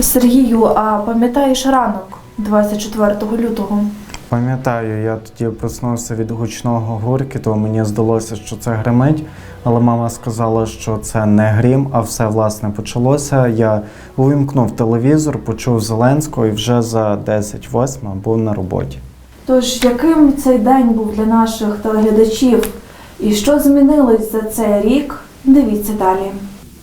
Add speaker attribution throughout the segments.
Speaker 1: Сергію, а пам'ятаєш ранок 24 лютого?
Speaker 2: Пам'ятаю, я тоді проснувся від гучного гуркіту. Мені здалося, що це гримить, але мама сказала, що це не грім, а все власне почалося. Я увімкнув телевізор, почув Зеленського і вже за 10-8 був на роботі.
Speaker 1: Тож, яким цей день був для наших телеглядачів? І що змінилось за цей рік? Дивіться далі.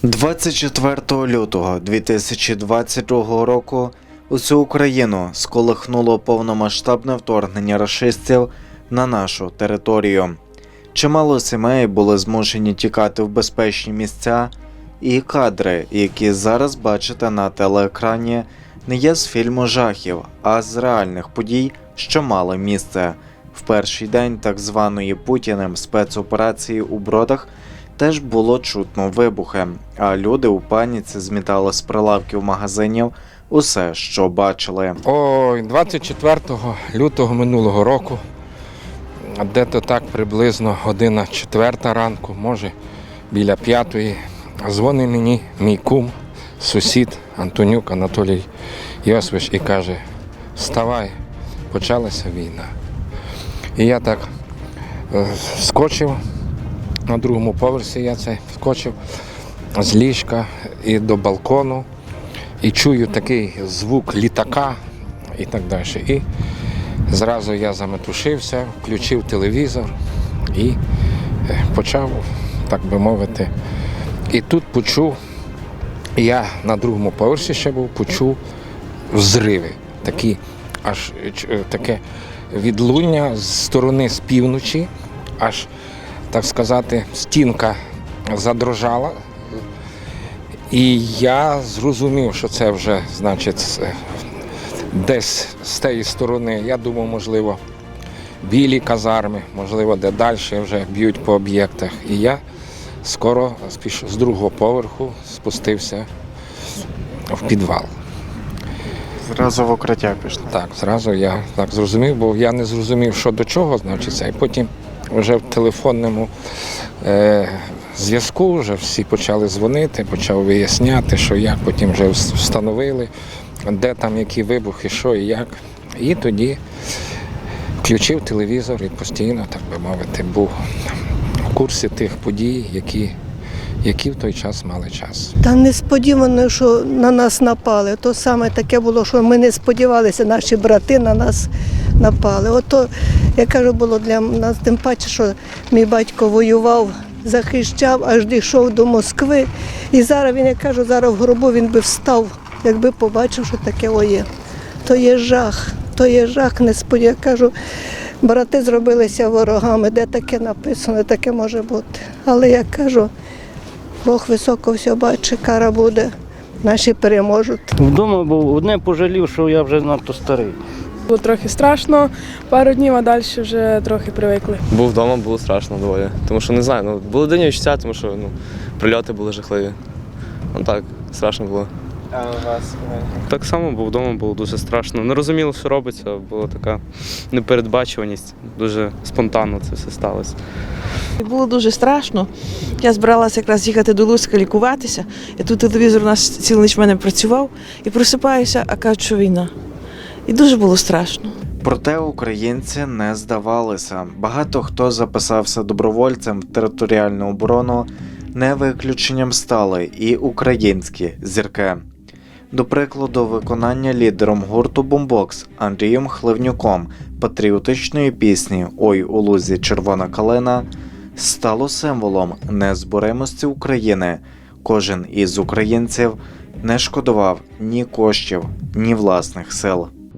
Speaker 2: 24 лютого 2022 року усю Україну сколихнуло повномасштабне вторгнення рашистів на нашу територію. Чимало сімей були змушені тікати в безпечні місця, і кадри, які зараз бачите на телеекрані, не є з фільму жахів, а з реальних подій, що мали місце. В перший день так званої Путіним спецоперації у бродах теж було чутно вибухи, а люди у паніці змітали з прилавків магазинів усе, що бачили.
Speaker 3: Ой, 24 лютого минулого року, де-то так приблизно година четверта ранку, може біля п'ятої, дзвонить мені мій кум, сусід Антонюк Анатолій Йосович і каже: Вставай, почалася війна. І я так е, скочив на другому поверсі, я це скочив з ліжка і до балкону і чую такий звук літака і так далі. І зразу я заметушився, включив телевізор і е, почав, так би мовити. І тут почув, я на другому поверсі ще був, почув взриви. Такі, аж е, е, таке відлуння з сторони з півночі, аж, так сказати, стінка задрожала, і я зрозумів, що це вже, значить, десь з тієї сторони. Я думав, можливо, білі казарми, можливо, де далі вже б'ють по об'єктах. І я скоро з другого поверху спустився в підвал.
Speaker 2: Зразу в укриття пішли.
Speaker 3: Так, зразу я так зрозумів, бо я не зрозумів, що до чого значиться. І потім вже в телефонному е, зв'язку вже всі почали дзвонити, почав виясняти, що як, потім вже встановили, де там які вибухи, що і як. І тоді включив телевізор і постійно, так би мовити, був в курсі тих подій, які, які в той час мали час.
Speaker 4: Та несподівано, що на нас напали. То саме таке було, що ми не сподівалися, наші брати на нас напали. Ото, я кажу, було для нас тим паче, що мій батько воював, захищав, аж дійшов до Москви. І зараз він, я кажу, зараз в гробу він би встав, якби побачив, що таке о є. То є жах, то є жах, несподівано. Я кажу, брати зробилися ворогами, де таке написано, таке може бути. Але я кажу, Бог високо все бачить, кара буде, наші переможуть.
Speaker 5: Вдома був одне пожалів, що я вже надто старий.
Speaker 6: Було трохи страшно, пару днів, а далі вже трохи привикли.
Speaker 7: Був вдома, було страшно доволі. Тому що не знаю, ну були дивні відчуття, тому що ну, прильоти були жахливі. Ну так, страшно було.
Speaker 2: А у вас
Speaker 8: Так само був вдома, було дуже страшно. Не розуміло, що робиться, була така непередбачуваність, дуже спонтанно це все сталося.
Speaker 9: Було дуже страшно. Я збиралася якраз їхати до Луцька лікуватися. І тут телевізор у нас цілу ніч в мене працював і просипаюся, а кажуть, що війна. І дуже було страшно.
Speaker 2: Проте українці не здавалися. Багато хто записався добровольцем в територіальну оборону. Не виключенням стали і українські зірки. До прикладу, виконання лідером гурту Бомбокс Андрієм Хливнюком патріотичної пісні Ой у лузі червона калина стало символом незборимості України. Кожен із українців не шкодував ні коштів, ні власних сил.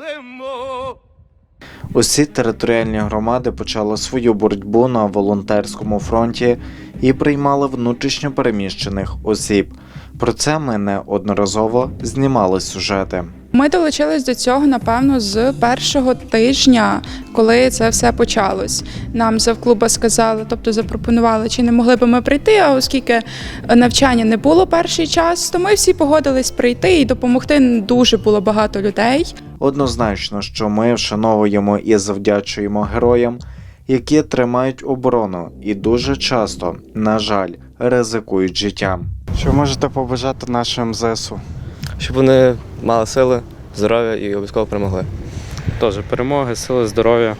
Speaker 10: розвеселимо.
Speaker 2: Усі територіальні громади почали свою боротьбу на волонтерському фронті і приймали внутрішньо переміщених осіб. Про це ми неодноразово знімали сюжети.
Speaker 11: Ми долучились до цього, напевно, з першого тижня, коли це все почалось. Нам завклуба сказали, тобто запропонували, чи не могли би ми прийти. А оскільки навчання не було перший час, то ми всі погодились прийти і допомогти. Дуже було багато людей.
Speaker 2: Однозначно, що ми вшановуємо і завдячуємо героям, які тримають оборону і дуже часто, на жаль, ризикують життям. Що можете побажати нашим ЗСУ?
Speaker 7: Щоб вони мали сили, здоров'я і обов'язково перемогли.
Speaker 8: Теж перемоги, сили, здоров'я.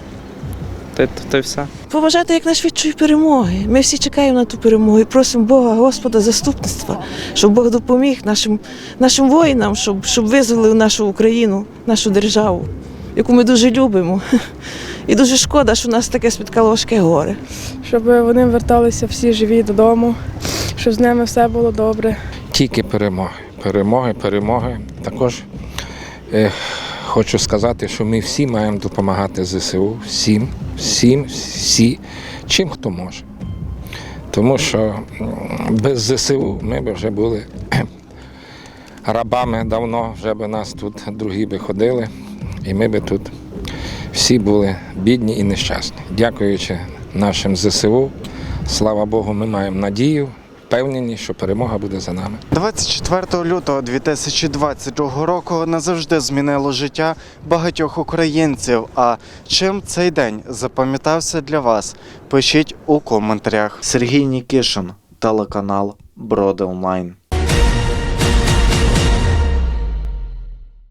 Speaker 8: Та, й- та й все.
Speaker 9: Побажати якнайшвидшої перемоги. Ми всі чекаємо на ту перемогу і просимо Бога, Господа, заступництва, щоб Бог допоміг нашим, нашим воїнам, щоб, щоб визволив нашу Україну, нашу державу, яку ми дуже любимо. І дуже шкода, що нас таке спіткало важке горе.
Speaker 6: Щоб вони верталися всі живі додому, щоб з ними все було добре.
Speaker 3: Тільки перемоги. Перемоги, перемоги. Також е, хочу сказати, що ми всі маємо допомагати ЗСУ, всім, всім, всі, чим хто може. Тому що без ЗСУ ми б вже були рабами давно, вже б нас тут другі би ходили, і ми би тут всі були бідні і нещасні. Дякуючи нашим ЗСУ, слава Богу, ми маємо надію, впевнені, що перемога буде за нами.
Speaker 2: 24 лютого 2022 року назавжди змінило життя багатьох українців. А чим цей день запам'ятався для вас? Пишіть у коментарях. Сергій Нікішин, телеканал Броди Онлайн.